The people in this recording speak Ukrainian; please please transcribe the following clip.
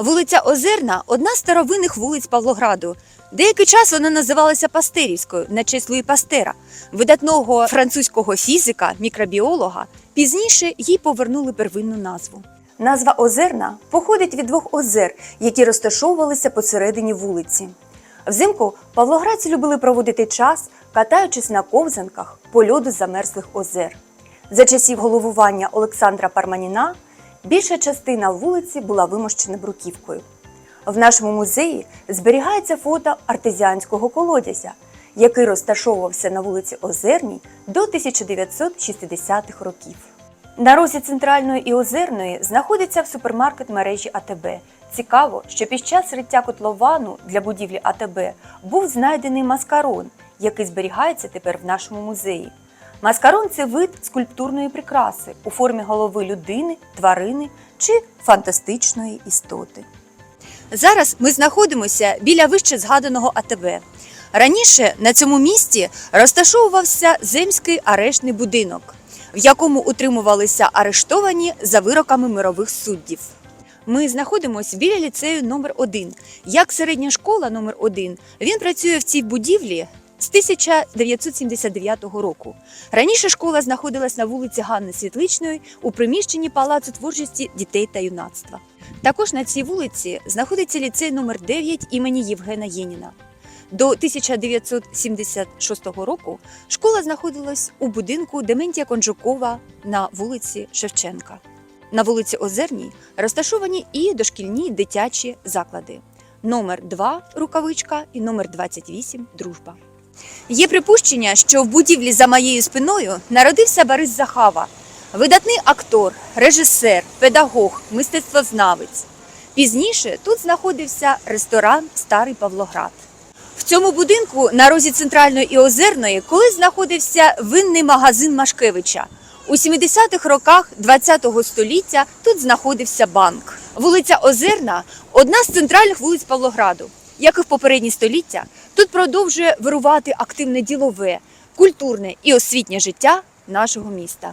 Вулиця Озерна одна з старовинних вулиць Павлограду. Деякий час вона називалася Пастерівською на честь Луї Пастера, видатного французького фізика, мікробіолога. Пізніше їй повернули первинну назву. Назва Озерна походить від двох озер, які розташовувалися посередині вулиці. Взимку павлоградці любили проводити час, катаючись на ковзанках по льоду замерзлих озер. За часів головування Олександра Парманіна більша частина вулиці була вимощена бруківкою. В нашому музеї зберігається фото артезіанського колодязя, який розташовувався на вулиці Озерній до 1960-х років. На розі центральної і озерної знаходиться в супермаркет мережі АТБ. Цікаво, що під час риття котловану для будівлі АТБ був знайдений маскарон, який зберігається тепер в нашому музеї. Маскарон це вид скульптурної прикраси у формі голови людини, тварини чи фантастичної істоти. Зараз ми знаходимося біля вище згаданого АТБ. Раніше на цьому місці розташовувався земський арештний будинок, в якому утримувалися арештовані за вироками мирових суддів. Ми знаходимося біля ліцею номер 1 Як середня школа номер 1 він працює в цій будівлі з 1979 року. Раніше школа знаходилась на вулиці Ганни Світличної у приміщенні Палацу творчості дітей та юнацтва. Також на цій вулиці знаходиться ліцей номер 9 імені Євгена Єніна. До 1976 року школа знаходилась у будинку Дементія Конжукова на вулиці Шевченка. На вулиці Озерній розташовані і дошкільні дитячі заклади. Номер 2 рукавичка і номер 28 дружба. Є припущення, що в будівлі за моєю спиною народився Борис Захава, видатний актор, режисер, педагог, мистецтвознавець. Пізніше тут знаходився ресторан Старий Павлоград. В цьому будинку на розі центральної і озерної колись знаходився винний магазин Машкевича. У 70-х роках ХХ століття тут знаходився банк. Вулиця Озерна одна з центральних вулиць Павлограду. Як і в попередні століття, тут продовжує вирувати активне ділове, культурне і освітнє життя нашого міста.